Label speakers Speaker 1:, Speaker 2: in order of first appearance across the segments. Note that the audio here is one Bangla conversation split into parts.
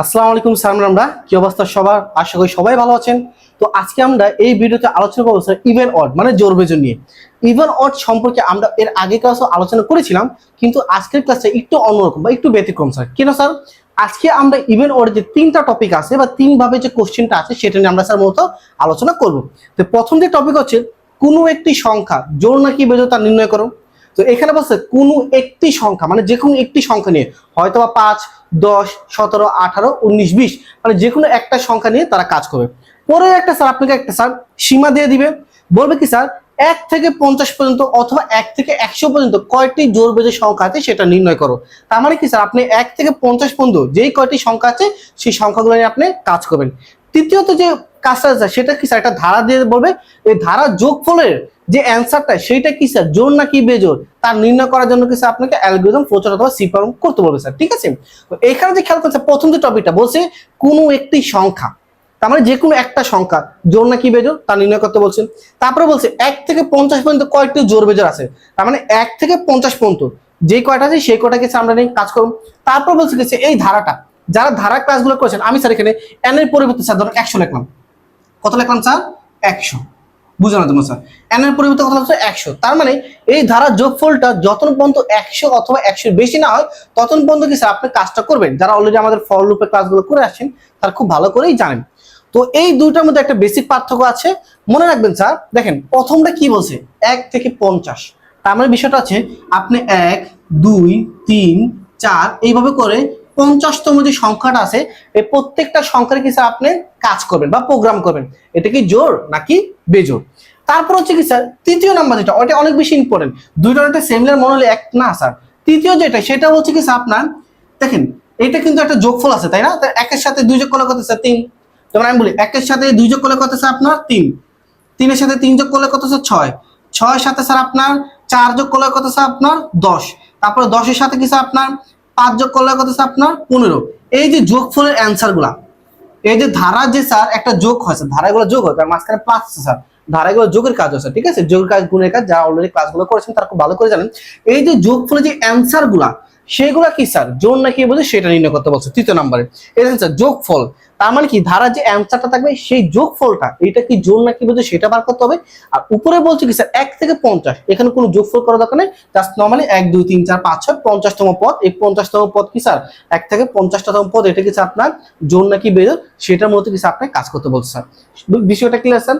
Speaker 1: আসসালামু আলাইকুম সালাম আমরা কি অবস্থা সবার? আশা করি সবাই ভালো আছেন। তো আজকে আমরা এই ভিডিওতে আলোচনা করব স্যার ইভেন অড মানে জোর বেজন নিয়ে। ইভেন অড সম্পর্কে আমরা এর আগে ক্লাসও আলোচনা করেছিলাম, কিন্তু আজকের ক্লাসটা একটু অন্যরকম বা একটু ব্যতিক্রম স্যার। কেন স্যার? আজকে আমরা ইভেন অড যে তিনটা টপিক আছে বা তিন ভাবে যে কোশ্চেনটা আছে, সেটা নিয়ে আমরা স্যার মূলত আলোচনা করব। তো প্রথম যে টপিক হচ্ছে, কোনো একটি সংখ্যা, জোর নাকি বেজোর তা নির্ণয় করো। তো এখানে বলছে, কোনো একটি সংখ্যা মানে যে কোনো একটি সংখ্যা নিয়ে হয়তো বা পাঁচ দশ, সতেরো, আঠারো, উনিশ, বিশ। মানে যে কোনো একটা সংখ্যা নিয়ে তারা কাজ করবে। পরে একটা স্যার আপনাকে একটা স্যার সীমা দিয়ে দিবে। বলবে কি, স্যার, এক থেকে পঞ্চাশ পর্যন্ত অথবা এক থেকে একশো পর্যন্ত কয়টি জোর বেজে সংখ্যা আছে সেটা নির্ণয় করো। তার মানে কি, স্যার, আপনি এক থেকে পঞ্চাশ পর্যন্ত যেই কয়টি সংখ্যা আছে সেই সংখ্যাগুলো নিয়ে আপনি কাজ করবেন। তৃতীয়ত যে কাজটা সেটা কি স্যার একটা ধারা দিয়ে বলবে, এই ধারা যোগফলের যে অ্যান্সারটা সেইটা কি স্যার জোর নাকি বেজোর? তার নির্ণয় করার জন্য কি স্যার আপনাকে অ্যালগোরিদম ফ্লোচার্ট অথবা সিপারম করতে বলবে স্যার ঠিক আছে? তো এখানে যে খেয়াল করছে, প্রথম যে টপিকটা বলছে কোনো একটি সংখ্যা, তার মানে যে কোনো একটা সংখ্যা, জোর নাকি বেজোর? তা নির্ণয় করতে বলছেন তারপরে বলছে, এক থেকে পঞ্চাশ পর্যন্ত কয়েকটি জোর বেজোর আছে, তার মানে এক থেকে পঞ্চাশ পর্যন্ত, যে কয়টা আছে, সেই কয়টা কিছু আমরা নিয়ে কাজ করব। তারপর বলছে কি এই ধারাটা, যারা ধারা ক্লাসগুলো করেছেন, আমি স্যার এখানে এন এর পরিবর্তে স্যার ধরুন একশো লিখলাম। কত লিখলাম স্যার? একশো। বুঝলাম তোমার, স্যার। এন এর পরিবর্তে কত হচ্ছে একশো। তার মানে এই ধারা যোগফলটা যতন পর্যন্ত একশো অথবা একশোর বেশি না হয়, ততন পর্যন্ত কি স্যার আপনি কাজটা করবেন? যারা অলরেডি আমাদের ফল রূপে ক্লাসগুলো করে আসছেন, তারা খুব ভালো করেই জানেন। তো এই দুইটার মধ্যে একটা বেসিক পার্থক্য আছে। মনে রাখবেন স্যার, দেখেন, প্রথমটা কি বলছে? এক থেকে পঞ্চাশ। তার মানে বিষয়টা আছে আপনি এক, দুই, তিন, চার, এইভাবে করে পঞ্চাশতম যে সংখ্যাটা আছে, এই প্রত্যেকটা সংখ্যার কি স্যার আপনি কাজ করবেন বা প্রোগ্রাম করবেন? এটা কি জোর নাকি বেজোর? তারপর হচ্ছে কি স্যার তৃতীয় নাম্বার যেটা ওটা অনেক বেশি ইম্পর্টেন্ট দুইটার একটা সেমিলার মনে হলে এক না স্যার তৃতীয় যেটা, সেটা হচ্ছে কি স্যার আপনার, দেখেন, এটা কিন্তু একটা যোগফল আছে, তাই না? একের সাথে দুই যোগ করলে কত স্যার তিন। যেমন আমি বলি, একের সাথে দুই যোগ করলে কত স্যার আপনার? তিন। তিনের সাথে তিন যোগ করলে কত স্যার ছয়। ছয়ের সাথে স্যার আপনার চার যোগ করলে কত স্যার আপনার দশ। তারপরে দশের সাথে কি স্যার আপনার? পাঁচ যোগ করলে কত আছে আপনার? পনেরো। এই যে যোগফলের অ্যান্সারগুলা, এই যে ধারা যে স্যার একটা যোগ হয় স্যার ধারাগুলো যোগ হয়, তার মাঝখানে প্লাস আছে স্যার ধারাগুলো যোগের কাজ আছে ঠিক আছে? যোগের কাজ, গুণের কাজ যারা অলরেডি ক্লাসগুলো করেছেন, তারা খুব ভালো করে জানেন। এই যে যোগফলের যে অ্যান্সারগুলা সেগুলা কি, স্যার? জোর নাকি বলছে সেটা নির্ণয় করতে বলছে, তৃতীয় নম্বরে। দেখেন স্যার, যোগফল, তার মানে কি? ধারা যে অ্যান্সারটা থাকবে, সেই যোগফলটা, এটা কি জোর নাকি বলছে সেটা বার করতে হবে? আর উপরে বলছে কি, স্যার, এক থেকে পঞ্চাশ। এখানে কোনো যোগফল করা দরকার নেই। জাস্ট নর্মালি এক, দুই, তিন, চার, পাঁচ, ছয়, পঞ্চাশতম পদ। এই পঞ্চাশতম পদ কি, স্যার? এক থেকে পঞ্চাশতম পদ, এটা কি, স্যার, আপনার জোর নাকি বেজোর সেটার মধ্যে কি, স্যার আপনার কাজ করতে বলছে, স্যার। বিষয়টা ক্লিয়ার স্যার?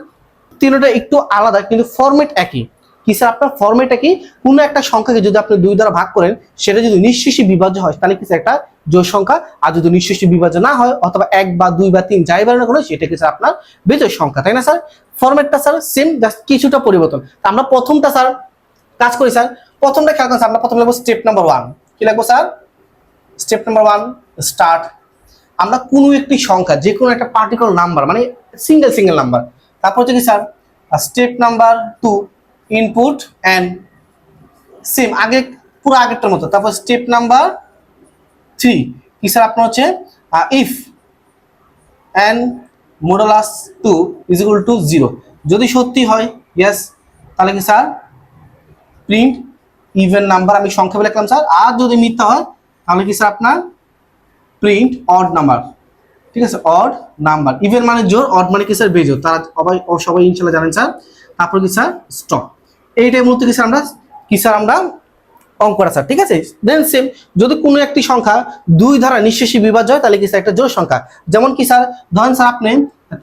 Speaker 1: তিনটা একটু আলাদা, কিন্তু ফরম্যাট একই। কি স্যার আপনার ফরম্যাট কি কোনো একটা সংখ্যাকে যদি আপনি দুই দ্বারা ভাগ করেন, সেটা যদি নিঃশেষী বিভাজ্য হয়, তাহলে কি স্যার একটা জোর সংখ্যা? আর যদি নিঃশেষী বিভাজ্য না হয়, অথবা এক বা দুই বা তিন যাই বার না সেটা কি স্যার আপনার বেজোর সংখ্যা, তাই না স্যার? ফরম্যাটটা স্যার সেম জাস্ট কিছুটা পরিবর্তন। আমরা প্রথমটা স্যার কাজ করি স্যার। প্রথমটা খেয়াল করেন আমরা প্রথম লিখব স্টেপ নাম্বার ওয়ান কি লিখব sir? Step number one start আমরা কোনো একটি সংখ্যা যে কোনো একটা পার্টিকুলার নাম্বার মানে সিঙ্গেল সিঙ্গেল নাম্বার তারপর হচ্ছে কি sir? Step number two input n same আগে, পুরো আগেরটার মতো। তারপর স্টেপ নাম্বার থ্রি কি স্যার আপনার হচ্ছে? If n modulus two is equal to zero যদি সত্যি হয় ইয়েস তাহলে কি স্যার প্রিন্ট ইভেন নাম্বার আমি সংখ্যা লিখলাম স্যার আর যদি মিথ্যা হয়, তাহলে কি স্যার আপনার? প্রিন্ট অড নাম্বার ঠিক আছে অড নাম্বার ইভেন মানে জোর অড মানে কি স্যার বেজোর। তারা সবাই সবাই ইনশাল্লাহ জানেন স্যার তারপর কি স্যার স্টপ এইটাই মূলত কি স্যার আমরা কি স্যার আমরা অঙ্কটা স্যার, ঠিক আছে? দেন সেম যদি কোনো একটি সংখ্যা দুই ধারা নিঃশেষী বিভাজ্য হয়, তাহলে কি স্যার একটা জোর সংখ্যা। যেমন কি স্যার, ধরেন স্যার আপনি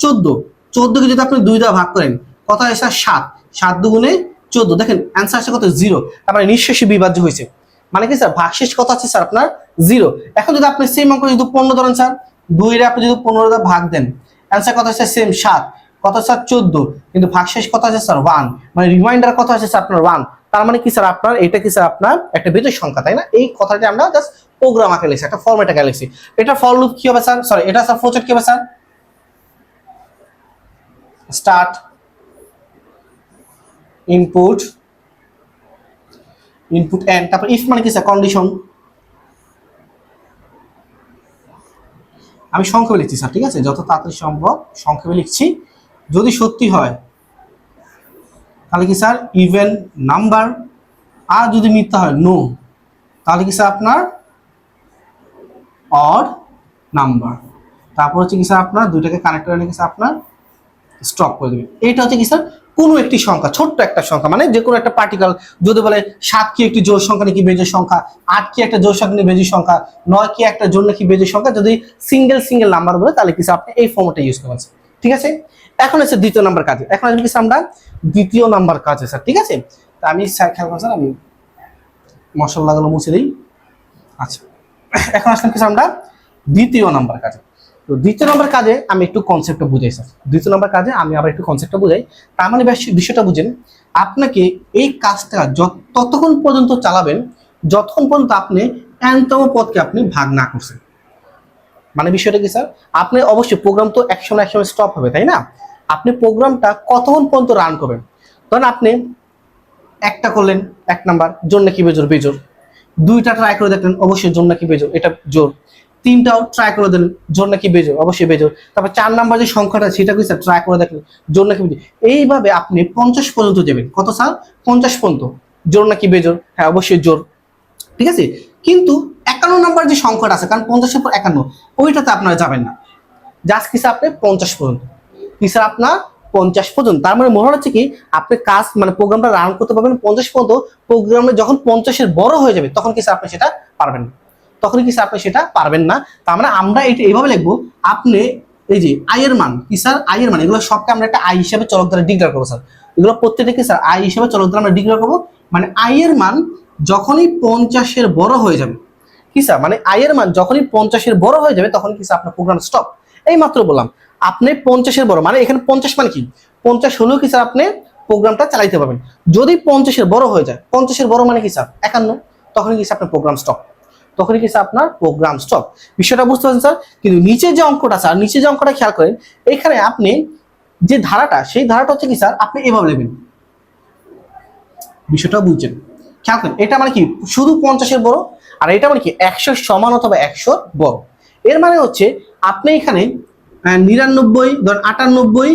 Speaker 1: চোদ্দ, চোদ্দকে যদি আপনি দুই দ্বারা ভাগ করেন, কত হয় স্যার? সাত। সাত দুগুণে চোদ্দ, দেখেন অ্যান্সার আছে কত? জিরো। তার মানে নিঃশেষী বিভাজ্য হয়েছে। মানে কি স্যার? ভাগশেষ কত আছে স্যার আপনার? জিরো। এখন যদি আপনি সেম অঙ্ক যদি পনেরো ধরেন স্যার দুইরে আপনি যদি পনেরো দ্বারা ভাগ দেন অ্যান্সার কত হচ্ছে সেম সাত। কত স্যার? চোদ্দ। কিন্তু ভাগশেষ কত আছে স্যার? ওয়ান মানে রিমাইন্ডার কত আছে স্যার আপনার? ওয়ান তার মানে কি স্যার আপনার? এটা কি স্যার আপনার? একটা বিজয় সংখ্যা, তাই না? এই কথাটা আমরা জাস্ট প্রোগ্রাম আঁকে লিখছি, একটা ফর্মেট আঁকে লিখছি। এটা ফর লুপ কি হবে স্যার? সরি এটা স্যার ফ্লোচার্ট কি হবে sir? Start input input end তারপর ইফ মানে কি স্যার? কন্ডিশন আমি সংক্ষেপে লিখছি স্যার, ঠিক আছে? যত তাড়াতাড়ি সম্ভব সংক্ষেপে লিখছি। যদি সত্যি হয়, তাহলে কি স্যার? ইভেন নাম্বার আর যদি মিথ্যা হয় নো তাহলে কি স্যার আপনার অড নাম্বার তারপর হচ্ছে কি স্যার আপনার দুইটাকে কানেক্ট করে নিয়ে স্যার আপনার স্টপ করে দেবেন এইটা হচ্ছে কি স্যার? কোনো একটি সংখ্যা, ছোট্ট একটা সংখ্যা মানে যে কোনো একটা পার্টিকাল যদি বলে সাত কি একটি জোর সংখ্যা নাকি বেজের সংখ্যা, আট কি একটা জোর সংখ্যা নাকি বেজোর সংখ্যা, নয় কি একটা জোর নাকি বেজের সংখ্যা, যদি সিঙ্গেল সিঙ্গেল নাম্বার বলে, তাহলে কি স্যার আপনি এই ফর্মটা ইউজ করবেন ঠিক আছে? এখন হচ্ছে দ্বিতীয় নাম্বার কাজে। এখন আসবে কি স্যার আমরা দ্বিতীয় নাম্বার কাজে স্যার, ঠিক আছে? তা আমি স্যার, খেয়াল স্যার, আমি মশলাগুলো মুছে দিই। আচ্ছা এখন আসলাম কি স্যার আমরা দ্বিতীয় নাম্বার কাজে। তো দ্বিতীয় নম্বর কাজে আমি একটু কনসেপ্টটা বুঝাই, স্যার। দ্বিতীয় নম্বর কাজে আমি আবার একটু কনসেপ্টটা বুঝাই। তার মানে বিষয়টা বুঝেন, আপনাকে এই কাজটা ততক্ষণ পর্যন্ত চালাবেন, যতক্ষণ পর্যন্ত আপনি এনতম পদকে আপনি ভাগ না করছেন। মানে বিষয়টা কি, স্যার? আপনি অবশ্যই প্রোগ্রাম তো এক সময় এক সময় স্টপ হবে, তাই না? আপনি প্রোগ্রামটা কতক্ষণ পর্যন্ত রান করবেন? ধরেন আপনি একটা করলেন, এক নাম্বার জোর নাকি বেজোর? বেজোর। দুইটা ট্রাই করে দেখলেন, অবশ্যই জোর নাকি বেজোর? এটা জোর। তিনটাও ট্রাই করে দিলেন, জোর নাকি বেজোর? অবশ্যই বেজোর। তারপর চার নাম্বার যে সংখ্যাটা, সেটা স্যার ট্রাই করে দেখলেন, জোর নাকি বেজোর? এইভাবে আপনি পঞ্চাশ পর্যন্ত দেবেন। কত স্যার পঞ্চাশ পর্যন্ত। জোর নাকি বেজোর? হ্যাঁ অবশ্যই জোর। ঠিক আছে? কিন্তু একান্ন নাম্বার যে সংখ্যাটা আছে, কারণ পঞ্চাশের পর একান্ন, ওইটাতে আপনারা যাবেন না। জাস্ট কি স্যার আপনি পঞ্চাশ পর্যন্ত। স্যার আপনার পঞ্চাশ পর্যন্ত। তার মানে মনে হচ্ছে কি, আপনি কাজ মানে প্রোগ্রামটা রান করতে পারবেন পঞ্চাশ পর্যন্ত, প্রোগ্রামে যখন পঞ্চাশের বড় হয়ে যাবে, তখন কি স্যার আপনি সেটা পারবেন না। তখন কি স্যার আপনি সেটা পারবেন না। তার মানে আমরা এটা এইভাবে লিখব, আপনি এই যে আয়ের মান, কি স্যার আয়ের মান, এগুলো সবকে আমরা একটা আই হিসাবে চলক দ্বারা ডিক্লেয়ার করব স্যার এগুলো প্রত্যেকটা কি স্যার আই হিসাবে চলক দ্বারা আমরা ডিক্লেয়ার করব। মানে আয়ের মান যখনই পঞ্চাশের বড় হয়ে যাবে, কি স্যার মানে আয়ের মান যখনই পঞ্চাশের বড় হয়ে যাবে, তখন কি স্যার আপনার প্রোগ্রাম স্টপ এই মাত্র বললাম আপনি পঞ্চাশের বড় মানে এখানে পঞ্চাশ মানে কি? পঞ্চাশ হলেও কি স্যার আপনি প্রোগ্রামটা চালাইতে পারবেন। যদি পঞ্চাশের বড় হয়ে যায়, পঞ্চাশের বড় মানে কি স্যার? একান্ন। তখন কি স্যার আপনার প্রোগ্রাম স্টপ তখন কি স্যার আপনার প্রোগ্রাম স্টপ বিষয়টা বুঝতে পারছেন স্যার? কিন্তু নিচে যে অঙ্কটা স্যার নিচে যে অঙ্কটা খেয়াল করেন, এখানে আপনি যে ধারাটা, সেই ধারাটা হচ্ছে কি স্যার, আপনি এভাবে নেবেন। বিষয়টা বুঝছেন? খেয়াল করেন, এটা মানে কি? শুধু পঞ্চাশের বড়, আর এটা মানে কি? একশো সমান অথবা একশো বড়। এর মানে হচ্ছে, আপনি এখানে নিরানব্বই ধরেন আটানব্বই,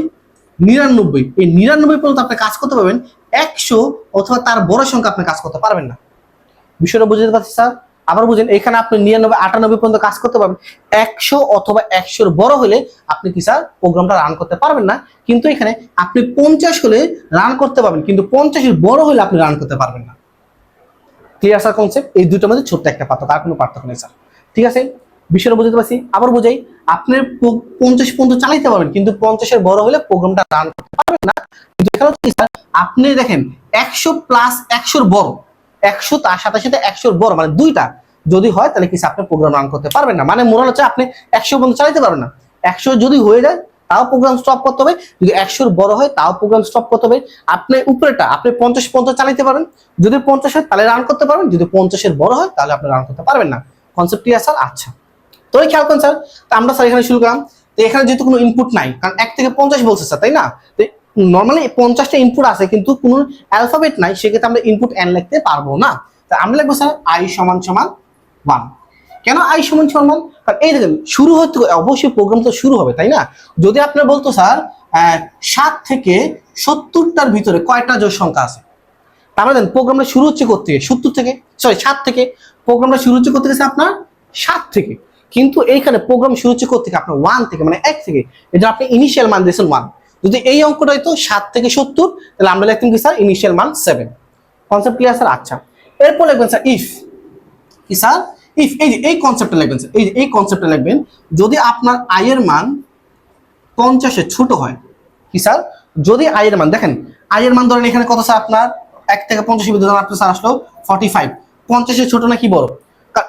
Speaker 1: নিরানব্বই। এই নিরানব্বই পর্যন্ত আপনি কাজ করতে পারবেন। একশো অথবা তার বড় সংখ্যা আপনি কাজ করতে পারবেন না। বিষয়টা বুঝতে পারছি স্যার? আবার বুঝেন, এখানে আপনি নিরানব্বই, আটানব্বই পর্যন্ত কাজ করতে পারবেন। একশো অথবা একশোর বড় হলে আপনি কি স্যার, প্রোগ্রামটা রান করতে পারবেন না। কিন্তু এখানে আপনি পঞ্চাশ হলে রান করতে পারবেন, কিন্তু পঞ্চাশের বড় হলে আপনি রান করতে পারবেন না। ক্লিয়ার স্যার কনসেপ্ট এই দুটোর মধ্যে ছোট্ট একটা পার্থক্য, আর কোনো পার্থক্য নেই স্যার। ঠিক আছে? বিষয়টা বুঝতে পারছি? আবার বুঝাই। আপনি পঞ্চাশ পর্যন্ত চালাইতে পারবেন, কিন্তু পঞ্চাশের বড় হলে প্রোগ্রামটা রান করতে পারবেন না। কিন্তু এখানে স্যার আপনি দেখেন একশো প্লাস একশোর বড়, একশো তার সাথে সাথে একশোর বড় মানে দুইটা। যদি হয়, তাহলে কি আপনি প্রোগ্রাম রান করতে পারবেন না। মানে মনে হচ্ছে আপনি একশো পর্যন্ত চালাইতে পারবেন না। একশো যদি হয়ে যায়, তাও প্রোগ্রাম স্টপ করতে হবে। যদি একশোর বড় হয়, তাও প্রোগ্রাম স্টপ করতে হবে। আপনি উপরেটা আপনি পঞ্চাশ পর্যন্ত চালাইতে পারবেন। যদি পঞ্চাশ হয়, তাহলে রান করতে পারবেন। যদি পঞ্চাশের বড় হয়, তাহলে আপনি রান করতে পারবেন না। কনসেপ্ট ক্লিয়ার স্যার আচ্ছা। তো এই খেয়াল করেন স্যার। তো আমরা স্যার এখানে শুরু করলাম। তো এখানে যেহেতু কোনো ইনপুট নাই, কারণ এক থেকে পঞ্চাশ বলছে স্যার, তাই না? তো নর্মালি পঞ্চাশটা ইনপুট আছে, কিন্তু কোনো অ্যালফাবেট নাই, সেক্ষেত্রে আমরা ইনপুট এন লিখতে পারব না। তা আমরা লিখব স্যার আই সমান সমান ওয়ান কেন আই সমান সমান ওয়ান কারণ এই দেখেন, শুরু হতে অবশ্যই প্রোগ্রাম তো শুরু হবে, তাই না? যদি আপনার বলতো স্যার সাত থেকে সত্তরটার ভিতরে কয়টা জোর সংখ্যা আছে? তার মানে প্রোগ্রামটা শুরু হচ্ছে করতে সত্তর থেকে সরি সাত থেকে। প্রোগ্রামটা শুরু হচ্ছে করতে গেছে আপনার? সাত থেকে। কিন্তু এইখানে প্রোগ্রাম শুরু হচ্ছে করতে আপনার ওয়ান থেকে মানে এক থেকে। এটা আপনি ইনিশিয়াল মান দিয়েছেন ওয়ান যদি এই অঙ্কটা হয়তো সাত থেকে সত্তর, তাহলে আমরা লিখতাম কি স্যার? ইনিশিয়াল মান সেভেন কনসেপ্ট ক্লিয়ার স্যার? আচ্ছা। এরপর লিখবেন স্যার ইফ কি স্যার? ইফ এই যে, এই কনসেপ্টটা লিখবেন স্যার। এই যে, এই কনসেপ্টটা লিখবেন, যদি আপনার আয়ের মান পঞ্চাশে ছোট হয়, কি স্যার? যদি আয়ের মান, দেখেন আয়ের মান ধরেন এখানে কত স্যার আপনার? এক থেকে পঞ্চাশের ভিতরে আপনার স্যার আসলো ফর্টি ফাইভ পঞ্চাশের ছোট নাকি বড়?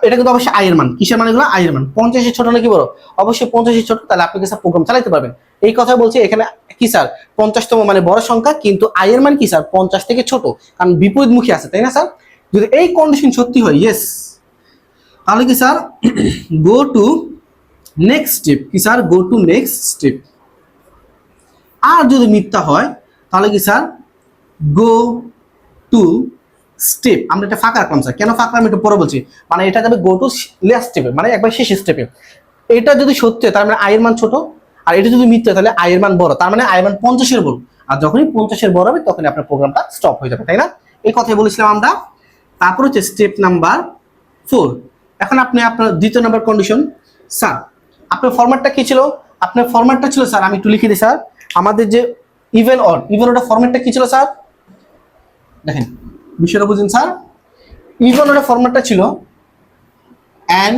Speaker 1: এটা কিন্তু অবশ্যই আয়ের মান। কিসের মান এগুলো আয়ের মান। পঞ্চাশের ছোট নাকি বড়? অবশ্যই পঞ্চাশের ছোট, তাহলে আপনি স্যার প্রোগ্রাম চালাতে পারবেন। এই কথা বলছি, এখানে কি স্যার পঞ্চাশতম মানে বড় সংখ্যা, কিন্তু আয়ের মান কি স্যার পঞ্চাশ থেকে ছোট, কারণ বিপরীতমুখী আছে, তাই না স্যার যদি এই কন্ডিশন সত্যি হয় ইয়েস তাহলে কি sir go to next step কি sir go to next step আর যদি মিথ্যা হয়, তাহলে কি স্যার গো টু স্টেপ আমরা এটা ফাঁকা রাখলাম স্যার কেন ফাঁকা আমি একটু পরে বলছি। মানে এটা যাবে গো টু লাস্ট স্টেপে মানে একবার শেষ স্টেপে এটা যদি সত্যি, তার মানে আয়ের মান ছোট, আর এটা যদি মিথ্যা, তাহলে আয়ের মান বড়। তার মানে আয়ের মান পঞ্চাশের বড়। আর যখনই পঞ্চাশের বড় হবে, তখনই আপনার প্রোগ্রামটা স্টপ হয়ে যাবে, তাই না? এই কথাই বলেছিলাম আমরা। তারপর হচ্ছে স্টেপ নাম্বার ফোর এখন আপনি আপনার দ্বিতীয় নাম্বার কন্ডিশন স্যার আপনার ফরম্যাটটা কি ছিল? আপনার ফরম্যাটটা ছিল স্যার আমি একটু লিখে দিই স্যার আমাদের যে ইভেন অর ইভেন অর্ডের ফরম্যাটটা কি ছিল স্যার দেখেন। বিষয়টা বুঝুন, স্যার? ইভেন অর্ডের ফরম্যাটটা ছিল n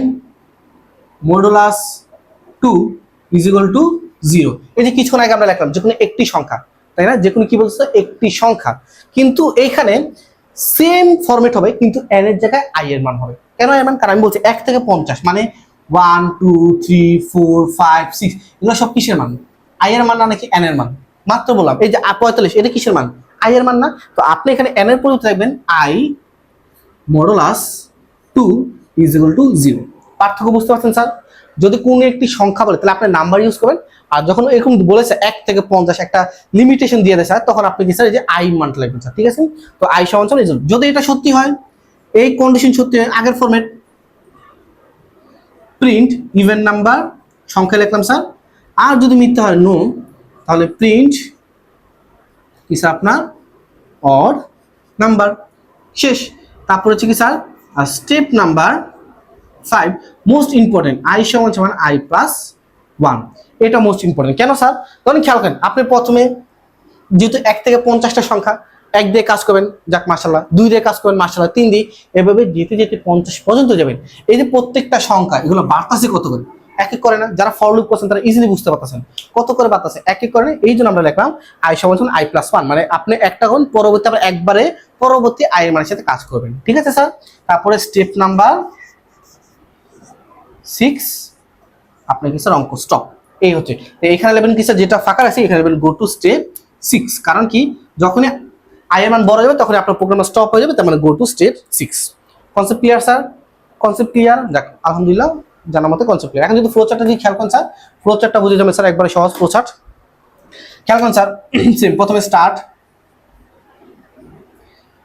Speaker 1: modulus two is to zero এই যে কিছুক্ষণ আগে আমরা লিখলাম যে একটি সংখ্যা, তাই না? যে কোনো কি বলছে? একটি সংখ্যা। কিন্তু এইখানে সেম ফরম্যাট হবে, কিন্তু এন এর জায়গায় আই এর মান হবে। কেন এর মান? কারণ আমি বলছি এক থেকে পঞ্চাশ মানে one two three four five six এগুলো সব কিসের মান? আই এর মান না নাকি এন এর মান? মাত্র বললাম, এই যে পঁয়তাল্লিশ, এটা কিসের মান? আই এর মান না। তো আপনি এখানে এন এর পরিবর্তে রাখবেন i modulus two is equal to zero পার্থক্য বুঝতে পারছেন, স্যার? যদি কোনো একটি সংখ্যা বলে, তাহলে আপনি নাম্বার ইউজ করবেন। আর যখন এরকম বলেছে এক থেকে পঞ্চাশ, একটা লিমিটেশন দিয়ে দেয়, স্যার, তখন আপনি কি, স্যার, এই যে আই মানটা লিখবেন, স্যার, ঠিক আছে? তো আই সমান সমান। যদি এটা সত্যি হয়, এই কন্ডিশন সত্যি হয়, আগের ফরম্যাট প্রিন্ট ইভেন নাম্বার সংখ্যা লিখলাম, স্যার। আর যদি মিথ্যা হয় নো তাহলে প্রিন্ট কি স্যার আপনার অড নাম্বার। শেষ। তারপর হচ্ছে কি sir? Step number five most important i সমান সমান আই প্লাস ওয়ান এটা মোস্ট ইম্পর্টেন্ট কেন স্যার? ধরুন খেয়াল করেন, আপনি প্রথমে যেহেতু এক থেকে পঞ্চাশটা সংখ্যা, এক দিয়ে কাজ করবেন, যাক মাসাল্লাহ দুই দিয়ে কাজ করবেন মাসাল্লাহ তিন দিয়ে, এভাবে যেতে যেতে পঞ্চাশ পর্যন্ত যাবেন। এই যে প্রত্যেকটা সংখ্যা, এগুলো বাড়তাছে কত করে? এক এক করে না, যারা ফর লুক করছেন তারা ইজিলি বুঝতে পারতেছেন। কত করে বাড়তাছে? এক এক করে এই জন্য আমরা লিখলাম আই সমান আই প্লাস ওয়ান মানে আপনি একটা কোন পরবর্তী আবার একবারে পরবর্তী আয়ের মানের সাথে কাজ করবেন। ঠিক আছে স্যার তারপরে স্টেপ নাম্বার সিক্স আপনি কি স্যার অঙ্ক স্টপ এই হচ্ছে। তো এখানে নেবেন কি স্যার যেটা ফাঁকা আছে, এখানে নেবেন গো টু স্টেপ সিক্স কারণ কি, যখনই আয়ের মান বড় যাবে তখন আপনার প্রোগ্রাম স্টপ হয়ে যাবে, তার মানে go to step six concept clear sir concept clear দেখ আলহামদুলিল্লাহ। জানার মতো কনসেপ্ট ক্লিয়ার এখন যদি ফ্লো চার্টটা যদি খেয়াল করেন স্যার ফ্লো চার্টটা বুঝে যাবেন স্যার একবারে সহজ ফ্লো চার্ট খেয়াল করেন স্যার সেম প্রথমে স্টার্ট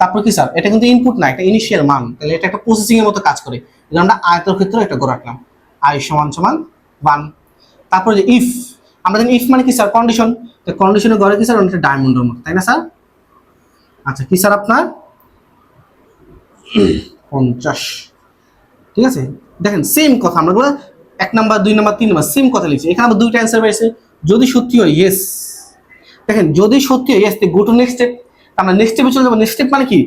Speaker 1: তারপর কি স্যার এটা কিন্তু ইনপুট না একটা ইনিশিয়াল মান। তাহলে এটা একটা প্রসেসিং এর মতো কাজ করে। জন্য আমরা আয়তের ক্ষেত্রে একটা করে রাখলাম আই সমান সমান ওয়ান তারপরে যে ইফ আমরা জানি ইফ মানে কি স্যার কন্ডিশন তো কন্ডিশনের ঘরে কি স্যার অনেকটা ডায়মন্ডের মতো, তাই না স্যার আচ্ছা কি স্যার আপনার? পঞ্চাশ। ঠিক আছে? দেখেন সেম কথা, আমরা এক নাম্বার, দুই নাম্বার, তিন নাম্বার সেম কথা লিখছি। এখানে আবার দুইটা অ্যান্সার পেয়েছে যদি সত্যি হয় ইয়েস দেখেন, যদি সত্যি হয় yes go to next step আমরা নেক্সট স্টেপে চলে যাব। নেক্সট স্টেপ মানে কি?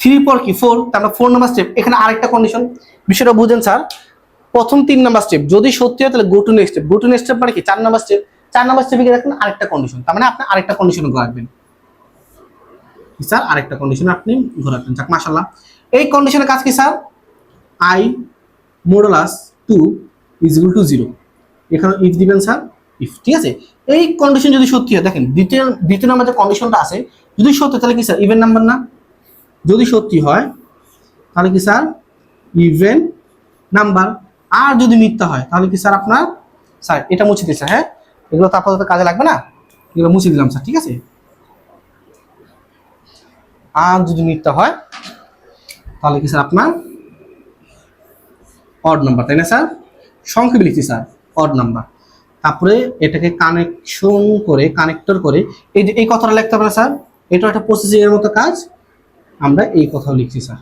Speaker 1: থ্রি পর কি? ফোর তারপর ফোর নাম্বার স্টেপ এখানে আরেকটা কন্ডিশন বিষয়টা বুঝেন স্যার প্রথম তিন নাম্বার স্টেপ যদি সত্যি হয়, তাহলে go to next step go to next step মানে কি? চার নাম্বার স্টেপ চার নাম্বার স্টেপে রাখেন আরেকটা কন্ডিশন তার মানে আপনি আরেকটা কন্ডিশন রাখবেন স্যার আরেকটা কন্ডিশন আপনি ঘরে রাখবেন যাক মাশাল্লাহ এই কন্ডিশনের কাজ কি sir i modulus two is equal to zero এখানে ইফ দিবেন স্যার ইফ ঠিক আছে? এই কন্ডিশন যদি সত্যি হয়, দেখেন, দ্বিতীয় দ্বিতীয় নাম্বার যে কন্ডিশনটা আছে, যদি সত্যি তাহলে কি স্যার ইভেন নাম্বার না? যদি সত্যি হয়, তাহলে কি স্যার ইভেন নাম্বার আর যদি মিথ্যা হয়, তাহলে কি স্যার আপনার স্যার এটা মুছে দিচ্ছে হ্যাঁ? এগুলো তো কাজে লাগবে না? এগুলো মুছে দিলাম স্যার ঠিক আছে? আর যদি মিথ্যা হয়, তাহলে কি স্যার আপনার অড নাম্বার তাই না, স্যার? সংক্ষেপে লিখছি, স্যার অড নাম্বার তারপরে এটাকে কানেকশন করে কানেক্টর করে, এই যে এই কথাটা লিখতে হবে স্যার? এটা একটা প্রসেসিং এর মতো কাজ। আমরা এই কথাও লিখছি, স্যার।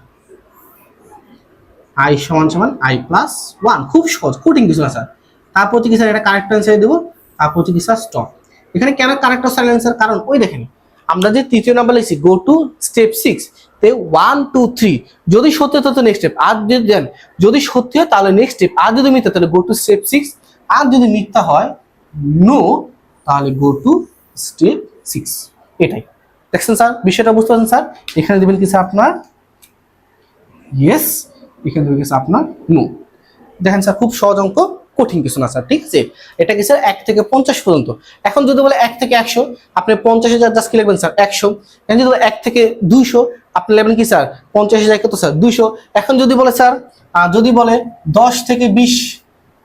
Speaker 1: আই সমান সমান আই প্লাস ওয়ান খুব সহজ কোটিং কিছু না, স্যার। তারপর কি, স্যার, এটা কানেক্টর ছেড়ে দেবো। তারপর কি, স্যার স্টপ এখানে কেন কানেক্টর সাইলেন্সার কারণ, ওই দেখেন আমরা যে তৃতীয় নাম্বার লিখছি go to step six one two three যদি সত্যি হয় তো নেক্সট স্টেপ আর যদি দেন, যদি সত্যি হয় তাহলে নেক্সট স্টেপ আর যদি মিথ্যা, তাহলে গো টু স্টেপ সিক্স আর যদি মিথ্যা হয় নো তাহলে গো টু স্টেপ সিক্স এটাই। দেখছেন স্যার বিষয়টা বুঝতে পারছেন স্যার এখানে দেবেন কি স্যার আপনার? ইয়েস এখানে দেবেন কি স্যার আপনার? নো দেখেন স্যার খুব সহজ অঙ্ক। কঠিন কিছু না স্যার ঠিক আছে? এটা কি স্যার এক থেকে পঞ্চাশ পর্যন্ত। এখন যদি বলে এক থেকে একশো, আপনি পঞ্চাশ হাজার জাস্ট কি লিখবেন স্যার একশো। এখন যদি বলে এক থেকে দুইশো, আপনি লিখবেন কি স্যার পঞ্চাশ হাজার কত স্যার দুইশো। এখন যদি বলে স্যার যদি বলে দশ থেকে বিশ,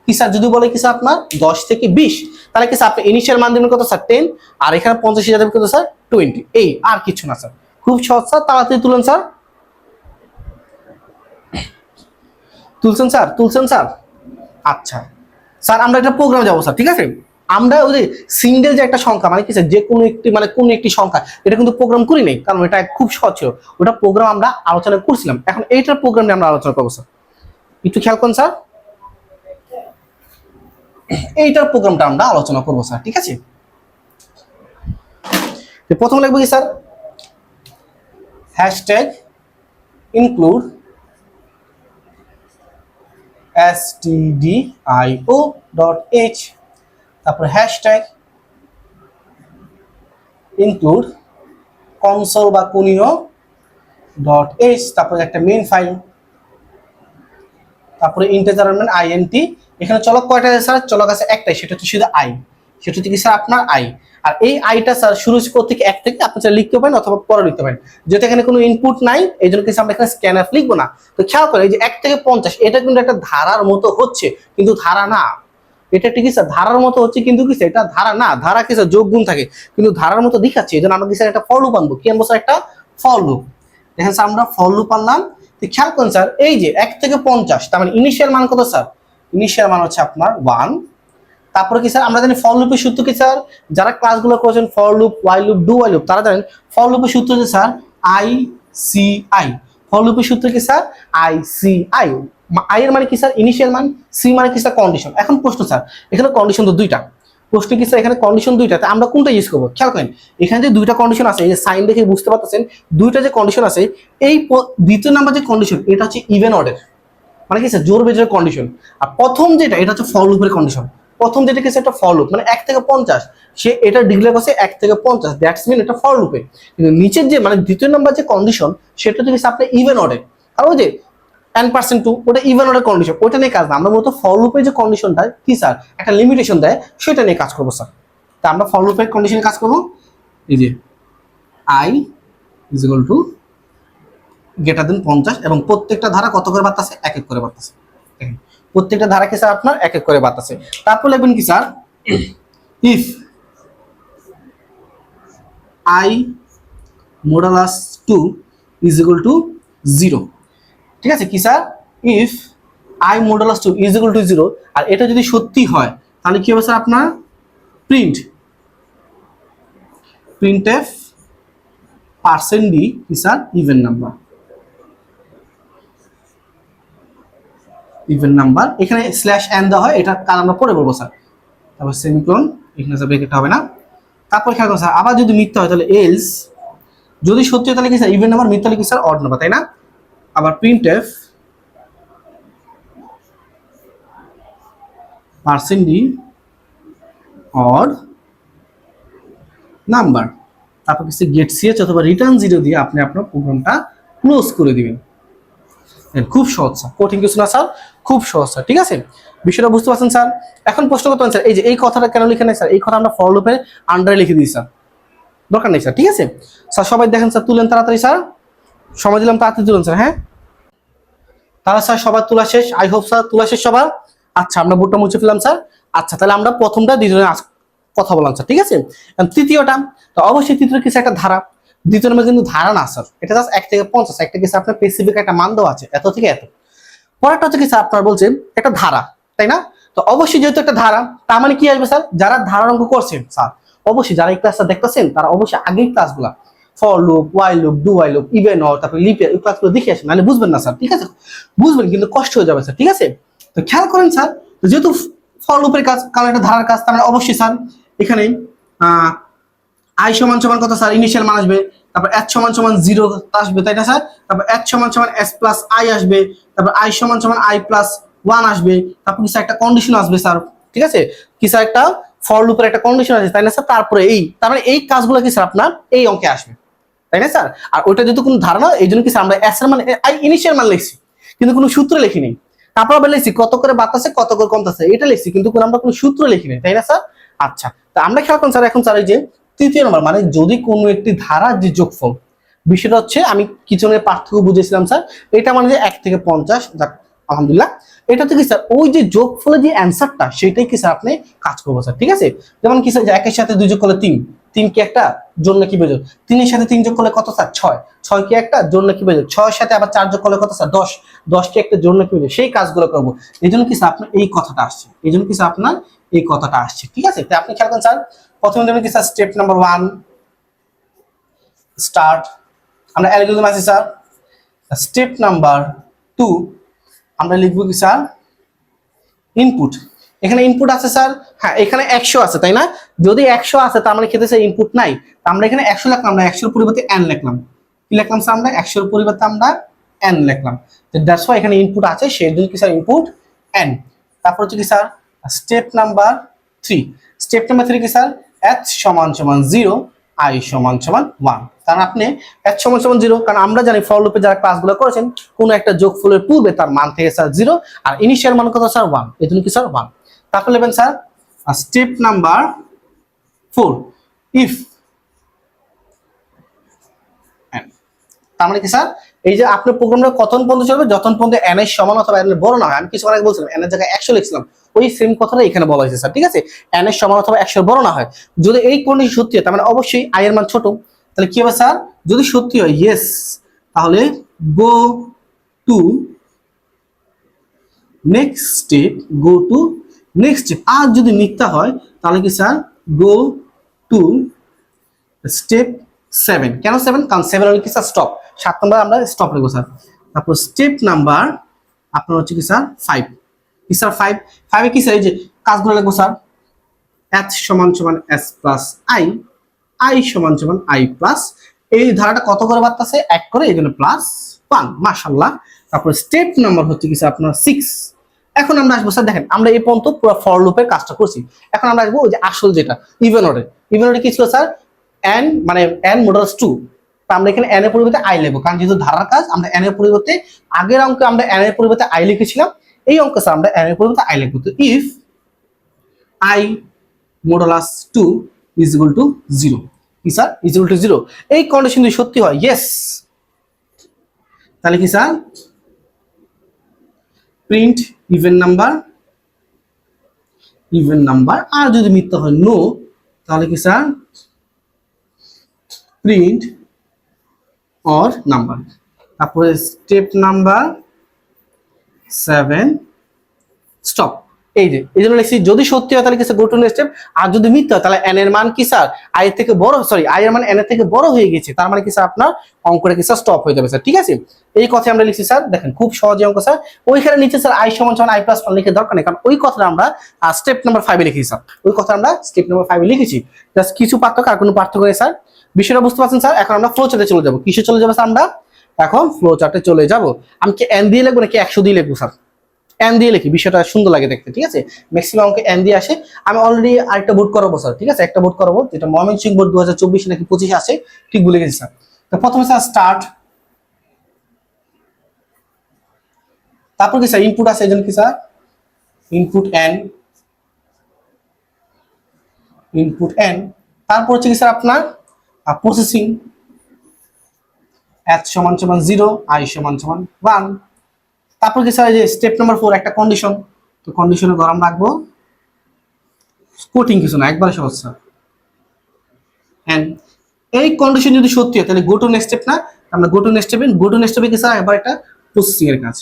Speaker 1: কি স্যার যদি বলে কি স্যার আপনার দশ থেকে বিশ, তাহলে কি স্যার আপনি ইনিশিয়াল মান দেবেন কত স্যার টেন আর এখানে পঞ্চাশ হাজার দেবেন কত স্যার টোয়েন্টি এই, আর কিছু না স্যার খুব সহজ স্যার তাড়াতাড়ি তুলেন স্যার তুলছেন স্যার তুলছেন স্যার আচ্ছা। স্যার, আমরা একটা প্রোগ্রাম যাব, স্যার, ঠিক আছে? আমরা ওই যে সিঙ্গেল যে একটা সংখ্যা মানে কি যে কোনো একটি মানে কোন একটি সংখ্যা, এটা কিন্তু প্রোগ্রাম করি নাই, কারণ এটা খুব সহজ ছিল। ওটা প্রোগ্রাম আমরা আলোচনা করছিলাম। এখন এইটার প্রোগ্রাম নিয়ে আমরা আলোচনা করব, স্যার। একটু খেয়াল করুন, স্যার। এইটার প্রোগ্রামটা আমরা আলোচনা করব, স্যার, ঠিক আছে? প্রথম লাগবে কি, sir? Hashtag include stdio dot H তারপর হ্যাশট্যাগ ইনক্লুড কনসোল বা কুনিও ডট এইচ তারপরে একটা মেন ফাইল তারপরে ইন্টেজার আইএনটি এখানে চলক কয়টা আছে স্যার চলক আছে একটাই, সেটা হচ্ছে শুধু আই সেটা হচ্ছে কি স্যার আপনার আই আর এই আইটা স্যার শুরু থেকে এক থেকে আপনি স্যার লিখতে পারেন অথবা পরে লিখতে পারেন। যেহেতু এখানে কোনো ইনপুট নাই এই জন্য কিছু আমরা এখানে স্ক্যানার লিখব না। তো খেয়াল করে এই যে এক থেকে পঞ্চাশ, এটা কিন্তু একটা ধারার মতো হচ্ছে, কিন্তু ধারা না। এটা ঠিক স্যার ধারার মতো হচ্ছে, কিন্তু কি এটা ধারা না। ধারা কি স্যার যোগ গুণ থাকে, কিন্তু ধারার মতো দেখাচ্ছে এই জন্য আমরা কি স্যার একটা ফল লুপ আনব। কি আনব স্যার একটা? ফল লুপ দেখেন স্যার আমরা ফল লুপ আনলাম। তো খেয়াল করেন স্যার এই যে এক থেকে পঞ্চাশ, তার মানে ইনিশিয়াল মান কত স্যার ইনিশিয়াল মান হচ্ছে আপনার ওয়ান তারপরে কি স্যার, আমরা জানি ফল লুপের সূত্র কি স্যার? যারা ক্লাসগুলো করেছেন for loop while loop do while loop তারা জানেন ফল লুপের সূত্র হচ্ছে sir i c i for লুপের সূত্র কি sir? I c i i এর মানে কি স্যার? ইনিশিয়াল মান সি মানে কি স্যার? কন্ডিশন এখন প্রশ্ন স্যার, এখানে কন্ডিশন তো দুইটা। প্রশ্ন কি স্যার, এখানে কন্ডিশন দুইটা। আমরা কোনটা ইউজ করব? খেয়াল করেন, এখানে যে দুইটা কন্ডিশন আছে, এই যে সাইন দেখে বুঝতে পারতেছেন, দুইটা যে কন্ডিশন আছে, এই দ্বিতীয় নাম্বার যে কন্ডিশন এটা হচ্ছে ইভেন অর্ডার মানে কি স্যার? জোর বেজের কন্ডিশন আর প্রথম যেটা, এটা হচ্ছে ফল লুপের কন্ডিশন প্রথম যেটা কি স্যার একটা ফল লুপ মানে এক থেকে পঞ্চাশ। সে এটা ডিক্লেয়ার করছে এক থেকে পঞ্চাশ। দ্যাটস মিন এটা ফল লুপে কিন্তু নিচের যে মানে দ্বিতীয় নাম্বার যে কন্ডিশন সেটা হচ্ছে আপনার ইভেন অর্ডার আর ওই যে টেন পার্সেন্ট টু ওটা ইভেন অর্ডার কন্ডিশন ওটা নিয়ে কাজ না। আমরা মূলত ফল লুপের যে কন্ডিশনটা কি স্যার একটা লিমিটেশন দেয়, সেটা নিয়ে কাজ করব স্যার তা আমরা ফল লুপের কন্ডিশনে কাজ করব। এই যে i is equal to greater than পঞ্চাশ এবং প্রত্যেকটা ধারা কত করে বাড়তেছে? এক এক করে বাড়তেছে। প্রত্যেকটা ধারাকে স্যার আপনার? এক এক করে বাড়তেছে তারপর লিখবেন কি sir? If i modulus two is equal to zero ঠিক আছে কি sir? If i modulus two is equal to zero আর এটা যদি সত্যি হয়, তাহলে কি হবে স্যার আপনার? Print print f percent d কি sir? Even number even number এখানে স্ল্যাশ এন দেওয়া হয়, এটা কাল আমরা পরে বলব স্যার তারপর সেমিক্লোন এখানে স্যার ব্রেকেটটা হবে না। তারপর খেয়াল স্যার আবার যদি মিথ্যা হয়, তাহলে এলস যদি সত্যি হয়, তাহলে কি স্যার ইভেন নাম্বার মিথ্যা হলে কি স্যার অড নাম্বার তাই না? আবার print F percent D odd number তারপর কিছু গেট সিএচ অথবা রিটার্ন জিরো দিয়ে আপনি আপনার প্রোগ্রামটা ক্লোজ করে দিবেন। খুব সহজ স্যার কঠিন কিছু না স্যার খুব সহজ স্যার ঠিক আছে? বিষয়টা বুঝতে পারছেন স্যার এখন প্রশ্ন করতে স্যার এই যে, এই কথাটা কেন লিখে নেই স্যার এই কথা আমরা ফর লুপের আন্ডারে লিখে দিই স্যার দরকার নেই স্যার ঠিক আছে? স্যার সবাই দেখেন স্যার তুলেন তাড়াতাড়ি স্যার সময় দিলাম, তাড়াতাড়ি তুলেন স্যার হ্যাঁ? তাহলে স্যার সবার তোলা শেষ। আই হোপ স্যার তোলা শেষ সবার। আচ্ছা আমরা বোর্ডটা মুছে ফেললাম স্যার আচ্ছা তাহলে আমরা প্রথমটা দ্বিতীয় কথা বললাম স্যার ঠিক আছে? তৃতীয়টা, তো অবশ্যই তৃতীয় কিছু একটা ধারা? দ্বিতীয় নম্বর কিন্তু ধারা না স্যার এটা জাস্ট এক থেকে পঞ্চাশ, একটা কিছু আপনার স্পেসিফিক একটা মান দেওয়া আছে, এত থেকে এত। পরেরটা হচ্ছে কি স্যার আপনার বলছেন একটা ধারা, তাই না? তো অবশ্যই যেহেতু একটা ধারা, তার মানে কি আসবে স্যার যারা ধারার অঙ্ক করছেন স্যার অবশ্যই যারা এই ক্লাসটা দেখতেছেন, তারা অবশ্যই আগের ক্লাসগুলা for loop while loop do while loop even or তারপরে লিপে এই ক্লাসগুলো দেখে আসেন নাহলে বুঝবেন না স্যার ঠিক আছে? বুঝবেন কিন্তু কষ্ট হয়ে যাবে স্যার ঠিক আছে? তো খেয়াল করেন স্যার যেহেতু ফর লুপের কাজ, কারণ একটা ধারার কাজ, তার মানে অবশ্যই স্যার এখানে আই সমান সমান কত স্যার? ইনিশিয়াল মান আসবে, তারপর এচ সমান সমান জিরো আসবে, তাই না স্যার? তারপর এচ সমান সমান এস প্লাস আই আসবে, তারপর আই সমান সমান আই প্লাস ওয়ান আসবে, তারপর কিছু একটা কন্ডিশন আসবে স্যার? ঠিক আছে? কিছু একটা ফর লুপের একটা কন্ডিশন আছে তাই না স্যার? তারপরে এই, তার মানে এই কাজগুলো কি স্যার আপনার এই অঙ্কে আসবে, তাই না স্যার? আর ওইটা যেহেতু কোনো ধারণা, এই জন্য কি স্যার আমরা এস এর মানে আই ইনিশিয়াল মান লিখছি, কিন্তু কোনো সূত্র লিখি নেই। তারপর আবার লিখছি, কত করে বাড়তেছে কত করে কমতেছে এটা লিখছি, কিন্তু কোনো আমরা কোনো সূত্র লিখি নেই, তাই না স্যার? আচ্ছা তা আমরা খেয়াল করুন স্যার, এখন স্যার এই যে তৃতীয় নম্বর মানে যদি কোনো একটি ধারার যে যোগফল, বিষয়টা হচ্ছে আমি কিছুজনের পার্থক্য বুঝেছিলাম, স্যার। এটা মানে যে এক থেকে পঞ্চাশ আলহামদুলিল্লাহ। এটা হচ্ছে কি, স্যার, ওই যে যোগফলের যে অ্যান্সারটা, সেটাই কি, স্যার, আপনি কাজ করব, স্যার, ঠিক আছে? যেমন কি, স্যার একের সাথে দুই যোগ করলে তিন তিন কি একটা? জন্য কি বেজো? তিনের সাথে তিন যোগ করলে কত, স্যার? ছয়। ছয় কি একটা? জন্য কি বেজো? ছয়ের সাথে আবার চার যোগ করলে কত, স্যার? দশ। দশ কি একটা? জন্য কি বেজো? সেই কাজগুলো করব। এই জন্য কি, স্যার, আপনার এই কথাটা আসছে। এই জন্য কি, স্যার, আপনার এই কথাটা আসছে, ঠিক আছে? তো আপনি খেয়াল করেন, স্যার, প্রথমে দেবেন কি, sir step number one start আমরা অ্যালগোরিদম আছে, স্যার। স্টেপ নাম্বার টু আমরা লিখব কি, স্যার ইনপুট এখানে ইনপুট আছে, স্যার হ্যাঁ এখানে একশো আছে, তাই না? যদি একশো আছে, তার মানে খেতে, স্যার ইনপুট নাই। তা আমরা এখানে একশো লিখলাম না, একশোর পরিবর্তে এন লিখলাম। কি লিখলাম, স্যার, আমরা? একশোর পরিবর্তে আমরা এন লিখলাম। দ্যাটস ওয়াই এখানে ইনপুট আছে জন্য কি, স্যার ইনপুট এন তারপর হচ্ছে কি, sir step number three. Step number three কি স্যার? এচ সমান সমান জিরো আই সমান সমান ওয়ান কারণ আপনি এচ সমান সমান জিরো কারণ আমরা জানি ফর লুপে যারা ক্লাসগুলো করেছেন, কোনো একটা যোগফলের পূর্বে তার মান থেকে স্যার জিরো আর ইনিশিয়াল মান কত স্যার ওয়ান এই জন্য কি স্যার ওয়ান তারপর নেবেন sir step number four if তার মানে কি স্যার? এই যে আপনার প্রোগ্রামটা কতক্ষণ পর্যন্ত চলবে? যতক্ষণ পর্যন্ত এন এর সমান অথবা এন এর বড় না হয়। আমি কিছু আগে বলছিলাম এন এর জায়গায় একশো লিখছিলাম। ওই সেম কথাটা এখানে বলা হয়েছে, স্যার, ঠিক আছে? এন এর সমান অথবা একশো বড় না হয়। যদি এই কন্ডিশন সত্যি হয়, তার মানে অবশ্যই আই এর মান ছোট। তাহলে কি হবে, স্যার? যদি সত্যি হয় ইয়েস তাহলে go to next step go to next step আর যদি মিথ্যা হয়, তাহলে কি, sir? Go to step seven কেন সেভেন কারণ সেভেন হলে কি, স্যার স্টপ সাত নম্বর আমরা স্টপ লিখব স্যার তারপর স্টেপ নাম্বার, আপনার হচ্ছে কি স্যার ফাইভ কি স্যার ফাইভ ফাইভে কি স্যার এই যে কাজগুলো লিখব স্যার এস সমান সমান এস প্লাস আই আই সমান সমান আই প্লাস এই ধারাটা কত করে বাড়তেছে? এক করে, এই জন্য প্লাস ওয়ান মাসাল্লাহ তারপর স্টেপ নাম্বার হচ্ছে কি স্যার আপনার সিক্স এখন আমরা আসব স্যার দেখেন, আমরা এই পর্যন্ত পুরো ফর লুপের কাজটা করছি। এখন আমরা আসব ওই যে আসল যেটা ইভেন অর্ডার ইভেন অর্ডার কি ছিল স্যার এন মানে এন মোডালস টু আমরা এখানে এন এর পরিবর্তে আই লিখব। কারণ যেহেতু ধারার কাজ, আমরা এন এর পরিবর্তে আগের অঙ্কে আমরা এন এর পরিবর্তে আই লিখেছিলাম, এই অঙ্কে স্যার আমরা এন এর পরিবর্তে আই লিখব। তো if i modulus two is equal to zero কি sir is equal to zero এই কন্ডিশন যদি সত্যি হয় ইয়েস তাহলে কি sir print even number even number আর যদি মিথ্যা হয় নো তাহলে কি স্যার প্রিন্ট অর নাম্বার তারপরে স্টেপ নাম্বার সেভেন স্টপ এই যে, এই জন্য লিখছি, যদি সত্যি হয় তাহলে কি গো টু নেক্সট স্টেপ আর যদি মিথ্যা হয়, তাহলে এন এর মান কি স্যার? আই এর থেকে বড় সরি আই এর মান এন এর থেকে বড় হয়ে গেছে, তার মানে কি স্যার আপনার অঙ্কটা কি স্যার স্টপ হয়ে যাবে স্যার, ঠিক আছে? এই কথা আমরা লিখছি স্যার, দেখেন খুব সহজে অঙ্ক স্যার। ওইখানে নিচে স্যার আই সমান সমান আই প্লাস ওয়ান লিখে দরকার নেই, কারণ ওই কথাটা আমরা স্টেপ নাম্বার ফাইভে লিখেছি স্যার। ওই কথা আমরা স্টেপ নাম্বার ফাইভে লিখেছি। জাস্ট কিছু পার্থক্য আর কোনো পার্থক্য নেই স্যার। বিষয়টা বুঝতে পারছেন স্যার? এখন আমরা ফ্লো চার্টে চলে যাব। কিসে চলে যাব স্যার আমরা? এখন ফ্লো চার্টে চলে যাব। আমি কি এন দিয়ে লিখব নাকি একশো দিয়ে লিখব স্যার? এন দিয়ে লিখি, বিষয়টা সুন্দর লাগে দেখতে, ঠিক আছে? ম্যাক্সিমাম অঙ্কে এন দিয়ে আসে। আমি অলরেডি আরেকটা বোর্ড করাবো স্যার ঠিক আছে? একটা বোর্ড করাবো, যেটা ময়মনসিং বোর্ড দু হাজার চব্বিশ নাকি পঁচিশে আসে, ঠিক ভুলে গেছি স্যার তো প্রথমে স্যার স্টার্ট তারপর কি স্যার ইনপুট আছে কি sir input n input n তারপর হচ্ছে কি স্যার আপনার প্রসেসিং এচ সমান সমান জিরো আই সমান সমান ওয়ান তারপর কি স্যার যে স্টেপ নাম্বার ফোর একটা কন্ডিশন তো কন্ডিশনে গরম রাখব। কোটিং কিছু না, একবারে সহজ স্যার এন্ড এই কন্ডিশন যদি সত্যি হয়, তাহলে গো টু নেক্সট স্টেপ না, আমরা গো টু নেক্সট স্টেপে গো টু নেক্সট স্টেপে কি স্যার একবার একটা প্রসেসিং এর কাজ।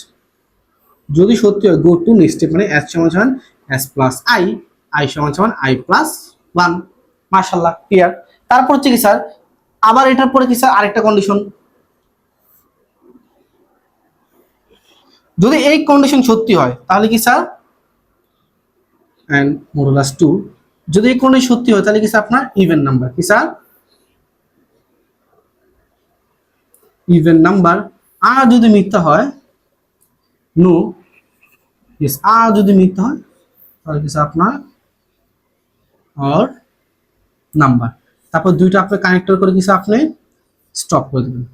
Speaker 1: যদি সত্যি হয় গো টু নেক্সট স্টেপ মানে এস সমান সমান এস প্লাস আই আই সমান সমান আই প্লাস ওয়ান মার্শাল্লাহ ক্লিয়ার তারপর হচ্ছে কি স্যার আবার এটার পরে কি স্যার আরেকটা কন্ডিশন যদি এই কন্ডিশন সত্যি হয়, তাহলে কি স্যার অ্যান্ড মোরলাস টু যদি এই কন্ডিশন সত্যি হয়, তাহলে কি স্যার আপনার ইভেন নাম্বার কি স্যার ইভেন নাম্বার আর যদি মিথ্যা হয় নো ইস আর যদি মিথ্যা হয়, তাহলে কি স্যার আপনার অর নাম্বার তারপর দুইটা আপনি কানেক্টর করে কি স্যার আপনি স্টপ করে দেবেন।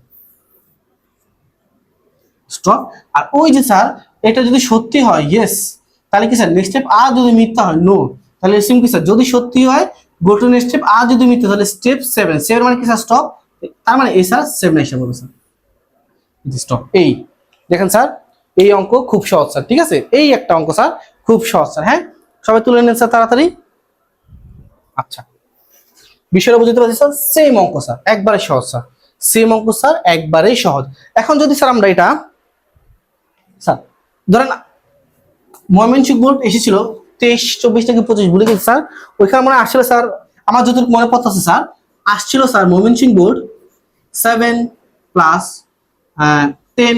Speaker 1: স্টপ আর ওই যে স্যার এটা যদি সত্যি হয় ইয়েস তাহলে কি স্যার নেক্সট স্টেপ আর যদি মিথ্যা হয় নো তাহলে এসিম কি স্যার যদি সত্যি হয় গো টু নেক্সট স্টেপ আর যদি মিথ্যা তাহলে স্টেপ সেভেন সেভেন মানে কি স্যার স্টপ তার মানে এই স্যার সেভেন হিসাবে হবে স্যার। স্টপ এই দেখেন স্যার এই অঙ্ক খুব সহজ স্যার ঠিক আছে? এই একটা অঙ্ক স্যার খুব সহজ স্যার হ্যাঁ? সবাই তুলে নেন স্যার তাড়াতাড়ি। আচ্ছা। বিষয়টা বুঝতে পারছি স্যার? সেম অঙ্ক স্যার একবারে সহজ স্যার। সেম অঙ্ক স্যার একবারেই সহজ। এখন যদি স্যার আমরা এটা স্যার, ধরেন, ময়মনসিংহ বোর্ড এসেছিল তেইশ, চব্বিশ থেকে পঁচিশ ভুলে গেছি স্যার। ওইখানে মনে আসছিল, স্যার, আমার যতটুকু মনে পড়তেছে স্যার, আসছিল, sir, Mymensingh board seven plus ten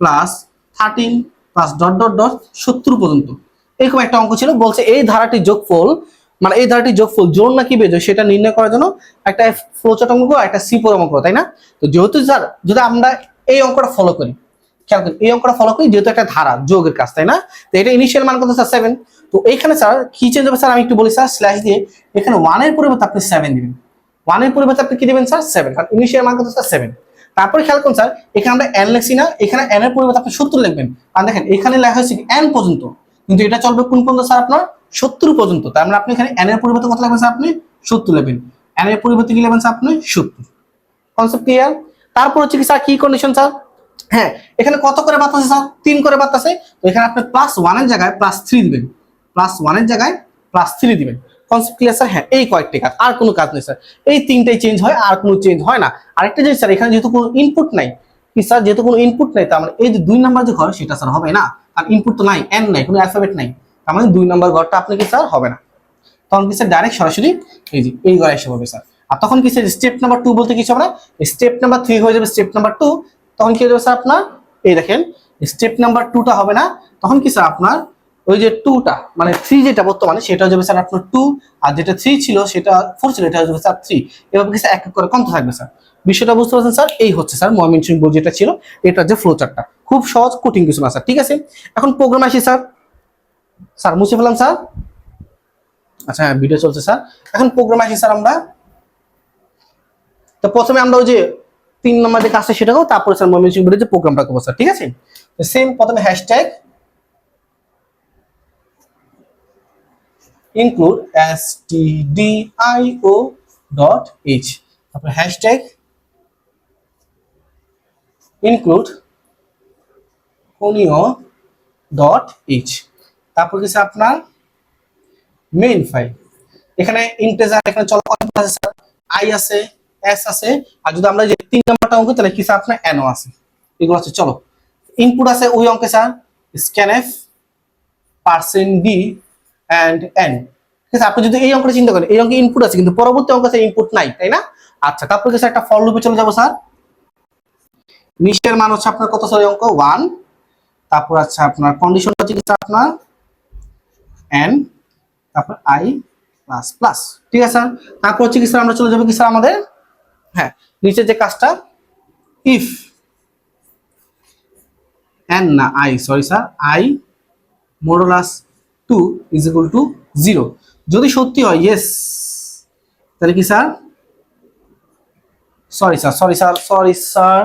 Speaker 1: plus thirteen plus dot dot dot সত্তর পর্যন্ত। এরকম একটা অঙ্ক ছিল, বলছে এই ধারাটি যোগফল মানে এই ধারাটি যোগফল জোর নাকি বেজোড় সেটা নির্ণয় করার জন্য একটা ফ্লোচার্ট অঙ্ক, একটা সি প্রোগ্রাম অঙ্ক, তাই না? তো যেহেতু, স্যার, যদি আমরা এই অঙ্কটা ফলো করি খেয়াল করি এই অঙ্কটা ফলো করি, যেহেতু একটা ধারা, যোগের কাজ, তাই না? তো এটা ইনিশিয়াল মান কত স্যার সেভেন তো এইখানে স্যার কি চেঞ্জ হবে স্যার আমি একটু বলি স্যার স্ল্যাশ দিয়ে এখানে ওয়ানের পরিবর্তে আপনি সেভেন দিবেন। ওয়ানের পরিবর্তে আপনি কি দিবেন স্যার সেভেন কারণ ইনিশিয়াল মান কত স্যার সেভেন তারপরে খেয়াল করুন স্যার এখানে আমরা এন লিখছি না, এখানে এন এর পরিবর্তে আপনি সত্তর লিখবেন। কারণ দেখেন, এখানে লেখা হয়েছে এন পর্যন্ত। কিন্তু এটা চলবে কোন পর্যন্ত স্যার আপনার? সত্তর পর্যন্ত। তার মানে আপনি এখানে এন এর পরিবর্তে কত লিখবেন স্যার আপনি? সত্তর লিখবেন। এন এর পরিবর্তে কি লিখবেন স্যার আপনি? সত্তর। কনসেপ্ট ক্লিয়ার তারপর হচ্ছে কি স্যার কি কন্ডিশন স্যার হ্যাঁ এখানে কত করে বাদ আছে স্যার? তিন করে বাদ আছে। তো এখানে আপনি প্লাস ওয়ানের জায়গায় প্লাস থ্রি দিবেন। প্লাস ওয়ানের জায়গায় প্লাস থ্রি দিবেন। কনসেপ্ট ক্লিয়ার স্যার হ্যাঁ এই কয়েকটি কাজ। আর কোনো কাজ নেই স্যার এই তিনটাই চেঞ্জ হয়, আর কোনো চেঞ্জ হয় না। আরেকটা জিনিস স্যার এখানে যেহেতু কোনো ইনপুট নাই, কি স্যার যেহেতু কোনো ইনপুট নাই, তার মানে এই যে দুই নাম্বার যে ঘর, সেটা স্যার হবে না। আর ইনপুট তো নাই এন নাই, কোনো অ্যালফাবেট নাই। তার মানে দুই নাম্বার ঘরটা আপনি কি স্যার হবে না। তখন কি স্যার ডাইরেক্ট সরাসরি এই যে, এই ঘরে এসে হবে স্যার আর তখন কি স্যার স্টেপ নাম্বার টু বলতে কিছু না? স্টেপ নাম্বার থ্রি হয়ে যাবে স্টেপ নাম্বার টু তখন কি হয়ে স্যার আপনার? এই দেখেন স্টেপ নাম্বার টুটা হবে না, তখন কি স্যার আপনার? ওই যে টুটা মানে থ্রি যেটা বর্তমানে, সেটা হয়ে যাবে স্যার আপনার টু আর যেটা থ্রি ছিল, সেটা ফোর ছিল, এটা হয়ে যাবে স্যার থ্রি এভাবে কি স্যার এক এক করে কমতে থাকবে স্যার বিষয়টা বুঝতে পারছেন স্যার এই হচ্ছে স্যার ময়মনসিংহ বোর্ড যেটা ছিল, এটা যে ফ্লো চার্টটা খুব সহজ, কঠিন কিছু না স্যার ঠিক আছে? এখন প্রোগ্রাম আসি স্যার স্যার মুছে ফেলাম স্যার আচ্ছা হ্যাঁ ভিডিও চলছে স্যার এখন প্রোগ্রাম আসি স্যার আমরা। তো প্রথমে আমরা ওই যে তিন নম্বর যে কাজটা সেটা করব তারপরে স্যার ময়মনসিংহ বোর্ডের যে প্রোগ্রামটা করব স্যার ঠিক আছে? সেম প্রথমে hashtag include stdio dot h, তারপরে hashtag include conio dot h তারপর কিছু আপনার মেইন ফাইল এখানে ইন্টেজার এখানে চলো আই আছে এস আছে। আর যদি আমরা যে তিন নাম্বারটা অঙ্ক তাহলে কিছু আপনার এনও আছে। এগুলো আছে চলো। ইনপুট আছে ওই অঙ্কে, sir. Scanf percent d and n ঠিক আছে, আপনি যদি এই অঙ্কটা চিন্তা করেন, এই অঙ্কে ইনপুট আছে, কিন্তু পরবর্তী অঙ্কে ইনপুট নাই, তাই না? আচ্ছা তারপর কিছু একটা ফল রূপে চলে যাব, স্যার। নিচের মান হচ্ছে আপনার কত সরি অঙ্ক? ওয়ান তারপর আচ্ছা আপনার কন্ডিশন হচ্ছে কি, স্যার, আপনার এন তারপর আই প্লাস প্লাস ঠিক আছে, স্যার? তারপর হচ্ছে কি, স্যার, আমরা চলে যাব কি, স্যার, আমাদের হ্যাঁ নিচে যে কাজটা ইফ এন না i sorry sir i modulus two is equal to zero যদি সত্যি হয় ইয়েস তাহলে কি sir sorry sir sorry sir sorry sir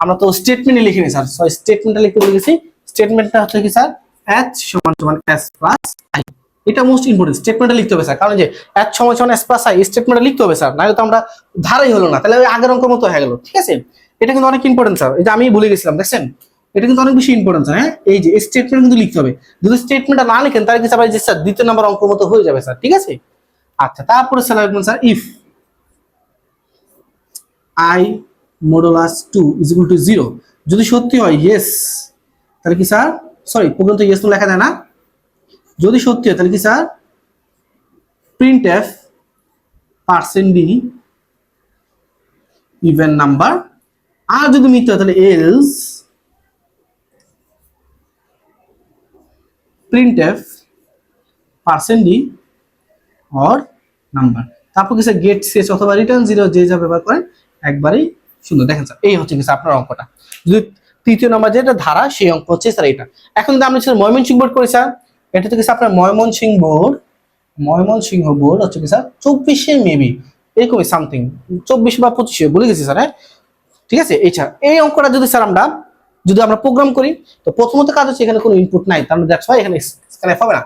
Speaker 1: আমরা তো স্টেটমেন্টে লিখিনি স্যার সরি স্টেটমেন্টটা লিখতে বলে গেছি স্টেটমেন্টটা হচ্ছে কি স্যার এচ সমান সমান এস প্লাস আই এটা মোস্ট ইম্পর্টেন্ট স্টেটমেন্টটা লিখতে হবে স্যার কারণ যে এচ সমান সমান এস প্লাস আই স্টেটমেন্টটা লিখতে হবে স্যার নাহলে তো আমরা ধারাই হলো না। তাহলে আগের অঙ্কের মতো হয়ে গেল, ঠিক আছে? এটা কিন্তু অনেক ইম্পর্টেন্ট স্যার যে আমি ভুলে গেছিলাম, দেখছেন? এটা কিন্তু অনেক বেশি ইম্পর্টেন্ট হ্যাঁ? এই যে স্টেটমেন্ট কিন্তু লিখতে হবে। যদি স্টেটমেন্টটা না লিখেন, তাহলে কিন্তু আবার যে স্যার দ্বিতীয় নাম্বার অঙ্ক মতো হয়ে যাবে স্যার ঠিক আছে? আচ্ছা তারপরে স্যার লিখবেন sir if i modulus two is equal to zero যদি সত্যি হয় ইয়েস তাহলে কি স্যার সরি প্রোগ্রাম তো ইয়েস তো লেখা যায় না। যদি সত্যি হয়, তাহলে কি sir? Print f percent d even number আর যদি মিথ্যা হয়, তাহলে else printf percent d odd number তারপর কিছু গেট শেষ অথবা রিটার্ন জিরো যে যা ব্যবহার করেন, একবারেই সুন্দর। দেখেন স্যার, এই হচ্ছে কিছু আপনার অঙ্কটা। যদি তৃতীয় নম্বর যেটা ধারা, সেই অঙ্ক হচ্ছে স্যার এটা। এখন যদি আমরা স্যার ময়মনসিংহ বোর্ড করি, স্যার এটা কিছু আপনার ময়মনসিংহ বোর্ড ময়মনসিংহ বোর্ড হচ্ছে কি স্যার চব্বিশে মেবি এরকমই সামথিং চব্বিশ বা পঁচিশে, বলে গেছি স্যার হ্যাঁ? ঠিক আছে? এছাড়া এই অঙ্কটা যদি স্যার আমরা, যদি আমরা প্রোগ্রাম করি, তো প্রথমত কাজ হচ্ছে এখানে কোনো ইনপুট নাই মানে দ্যাটস এখানে স্ক্যানএফ হবে না।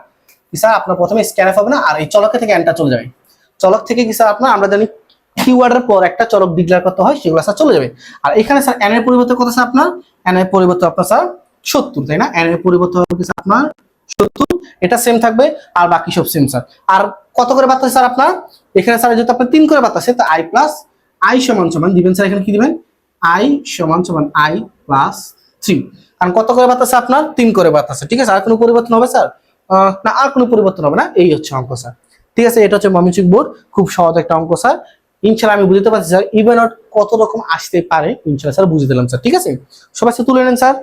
Speaker 1: কি স্যার, আপনার প্রথমে স্ক্যানএফ হবে না, আর এই চলকে থেকে এন্টার চলে যাবে। চলক থেকে কি স্যার আপনার, আমরা জানি কিওয়ার্ডের পর একটা চলক ডিক্লেয়ার করতে হয়, সেগুলো স্যার চলে যাবে। আর এখানে স্যার এন এর পরিবর্তে কত স্যার আপনার? এন এর পরিবর্তে আপনার স্যার সত্তর, তাই না? এন এর পরিবর্তে হবে স্যার আপনার সত্তর, এটা সেম থাকবে, আর বাকি সব সেম স্যার আর কত করে বাতাসে স্যার আপনার? এখানে স্যার যেহেতু আপনার তিন করে বাতাসে তো আই প্লাস আই সমান সমান দিবেন স্যার এখানে কি দিবেন? আই সমান সমান আই প্লাস থ্রি কারণ কত করে বাতাসে আপনার? তিন করে বাতাসে ঠিক আছে? আর কোনো পরিবর্তন হবে স্যার না, আর কোনো পরিবর্তন হবে না, এই হচ্ছে অঙ্ক স্যার ঠিক আছে, এটা হচ্ছে মমিচিক বোর্ড, খুব সহজ একটা অঙ্ক স্যার ইনশাল্লাহ আমি বুঝতে পারছি স্যার ইভেন কত রকম আসতে পারে, ইনশাল্লাহ স্যার বুঝে দিলাম স্যার ঠিক আছে? সবাই তুলে নেন স্যার